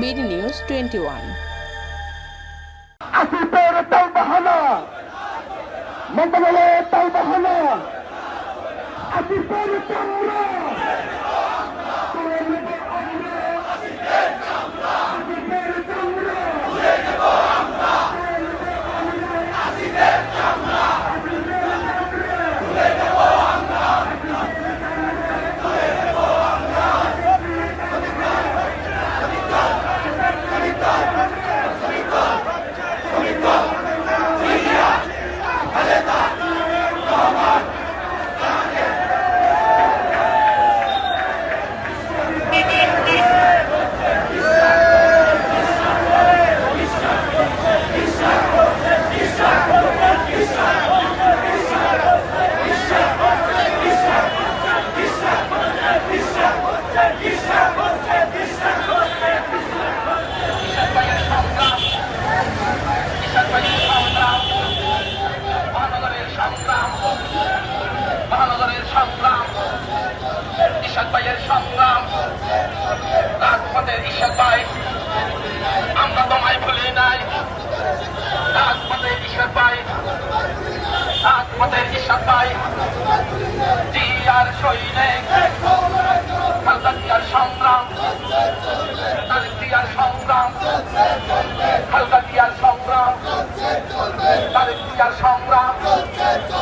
BD news twenty one. আসিফের তাই বাহানা। আসিফের চামড়া তুলে নেব আমরা। আসিফের চামড়া। তুলে নেব আমরা। মহানগরের সংগ্রাম মহানগরের সংগ্রাম ইশাদ ভাইয়ের সংগ্রাম। রাজপথের ইশাদ ভাই, আমরা তোমায় ভুলি নাই। রাজপথের ইশাদ ভাই রাজপথের ইশাদ ভাই। সংগ্রাম সংগ্রাম সংগ্রাম সংগ্রাম।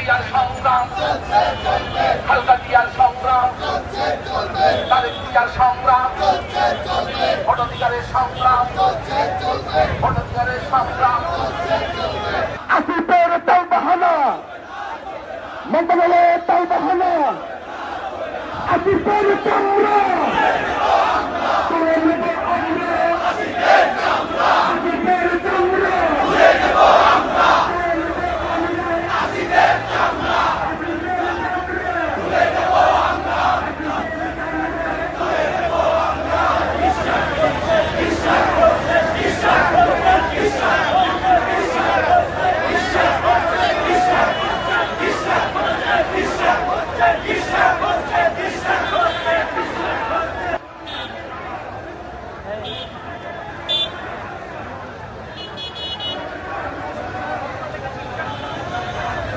তারেক জিয়ার সংগ্রাম খালদা জিয়ার সংগ্রাম তারেক জিয়ার সংগ্রাম, ভোটাধিকারের সংগ্রাম ভোটাধিকারের সংগ্রাম। আসিফের তাল বাহানা মন্ত্রণালয়ে তাল বাহানা আসিফের চামড়া